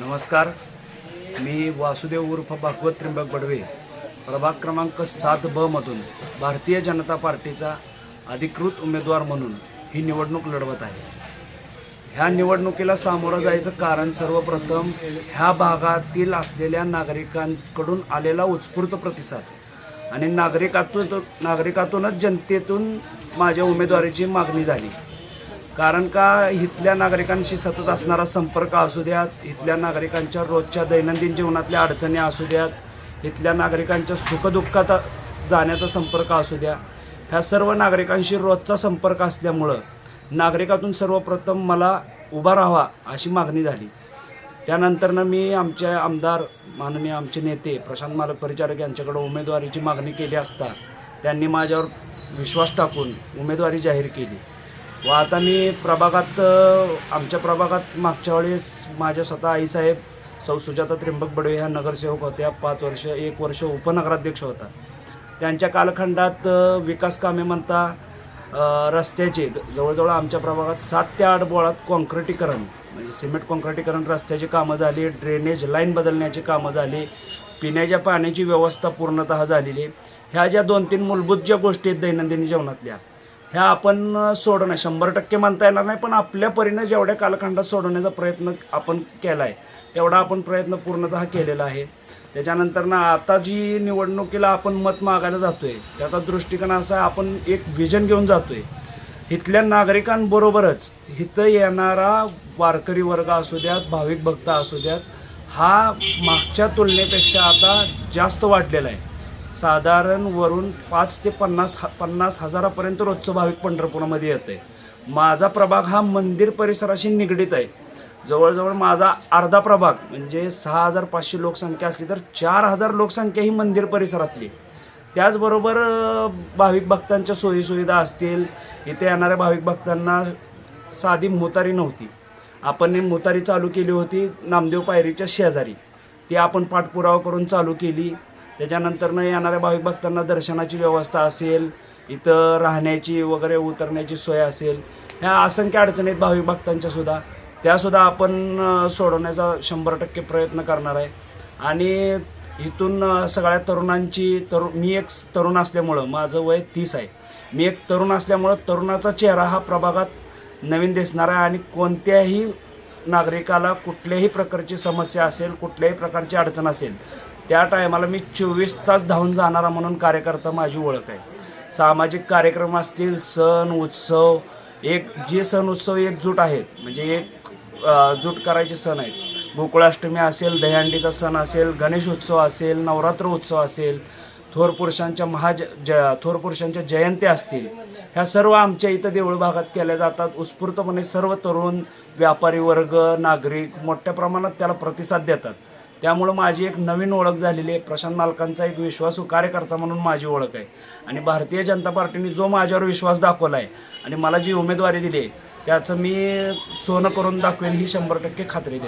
नमस्कार. मी वासुदेव उर्फ भागवत त्रिंबक बडवे प्रभाग क्रमांक सात ब मधून भारतीय जनता पार्टीचा अधिकृत उमेदवार म्हणून ही निवडणूक लढवत आहे. ह्या निवडणुकीला सामोरं जायचं कारण सर्वप्रथम ह्या भागातील असलेल्या नागरिकांकडून आलेला उत्स्फूर्त प्रतिसाद आणि नागरिकातून नागरिकातूनच जनतेतून माझ्या उमेदवारीची मागणी झाली. कारण का इथल्या नागरिकांशी सतत असणारा संपर्क असू द्यात इथल्या नागरिकांच्या रोजच्या दैनंदिन जीवनातल्या अडचणी असू द्यात इथल्या नागरिकांच्या सुखदुःखात जाण्याचा संपर्क असू द्या. ह्या सर्व नागरिकांशी रोजचा संपर्क असल्यामुळं नागरिकातून सर्वप्रथम मला उभा राहावा अशी मागणी झाली. त्यानंतरनं मी आमचे आमदार माननीय आमचे नेते प्रशांत मालक परिचारक यांच्याकडे उमेदवारीची मागणी केली असता त्यांनी माझ्यावर विश्वास टाकून उमेदवारी जाहीर केली. व आता मी प्रभागात आमच्या प्रभागात मागच्या वेळेस माझ्या स्वतः आईसाहेब सौ सुजाता त्र्यंबक बडवे ह्या नगरसेवक होत्या. पाच वर्ष एक वर्ष उपनगराध्यक्ष होता. त्यांच्या कालखंडात विकास कामे म्हणता रस्त्याचे जवळजवळ आमच्या प्रभागात सात ते आठ बोळात कॉन्क्रिटीकरण म्हणजे सिमेंट कॉन्क्रिटीकरण रस्त्याची कामं झाली ड्रेनेज लाईन बदलण्याची कामं झाली पिण्याच्या पाण्याची व्यवस्था पूर्णतः झालेली. ह्या ज्या दोन तीन मूलभूत ज्या गोष्टी आहेत दैनंदिन जीवनातल्या ह्या आपण अ, शंभर टक्के म्हणता येणार नाही पण आपल्या परीनं जेवढ्या कालखंडात सोडवण्याचा प्रयत्न आपण केला आहे तेवढा आपण प्रयत्न पूर्णतः केलेला आहे. त्याच्यानंतर ना आता जी निवडणुकीला आपण मत मागायला जातो आहे त्याचा दृष्टिकोन असा आहे, आपण एक व्हिजन घेऊन जातो आहे इथल्या नागरिकांबरोबरच इथं येणारा वारकरी वर्ग असू द्यात भाविक भक्त असू द्यात हा मागच्या तुलनेपेक्षा आता जास्त वाढलेला आहे. साधारण वरून पाच ते पन्नास पन्नास हजारापर्यंत रोजचं भाविक पंढरपुरामध्ये येतं आहे माझा प्रभाग हा मंदिर परिसराशी निगडीत आहे. जवळजवळ माझा अर्धा प्रभाग म्हणजे सहा हजार पाचशे लोकसंख्या असली तर चार हजार लोकसंख्या ही मंदिर परिसरातली. त्याचबरोबर भाविक भक्तांच्या सोयीसुविधा असतील. इथे येणाऱ्या भाविक भक्तांना साधी मोतारी नव्हती. आपण मोतारी चालू केली होती नामदेव पायरीच्या शेजारी. ती आपण पाठपुरावा करून चालू केली. त्याच्यानंतरनं येणाऱ्या भाविक भक्तांना दर्शनाची व्यवस्था असेल इथं राहण्याची वगैरे उतरण्याची सोय असेल ह्या असंख्य अडचणी आहेत भाविक भक्तांच्या सुद्धा. त्यासुद्धा आपण सोडवण्याचा शंभर टक्के प्रयत्न करणार आहे. आणि इथून सगळ्या तरुणांची तरुण मी एक तरुण असल्यामुळं माझं वय तीस आहे. मी एक तरुण असल्यामुळं तरुणाचा चेहरा हा प्रभागात नवीन दिसणार आहे आणि कोणत्याही नागरिकाला कुठल्याही प्रकारची समस्या असेल कुठल्याही प्रकारची अडचण असेल त्या टायमाला मी चोवीस तास धावून जाणारा म्हणून कार्यकर्ता माझी ओळख आहे. सामाजिक कार्यक्रम असतील सण उत्सव एक जे सण उत्सव एकजूट आहेत म्हणजे एक जूट करायचे सण आहेत. गोकुळाष्टमी असेल दहीहंडीचा सण असेल गणेश उत्सव असेल नवरात्र उत्सव असेल थोर पुरुषांच्या महाज ज थोर पुरुषांच्या जयंत्या असतील ह्या सर्व आमच्या इथं देऊळ भागात केल्या जातात. उत्स्फूर्तपणे सर्व तरुण व्यापारी वर्ग नागरिक मोठ्या प्रमाणात त्याला प्रतिसाद देतात. त्यामुळं माझी एक नवीन ओळख झालेली आहे. प्रशांत मालकांचा एक विश्वासू हो कार्यकर्ता म्हणून माझी ओळख आहे. आणि भारतीय जनता पार्टीने जो माझ्यावर विश्वास दाखवला आहे आणि मला जी उमेदवारी दिली आहे त्याचं मी सोनं करून दाखवेन ही शंभर टक्के खात्री देतो.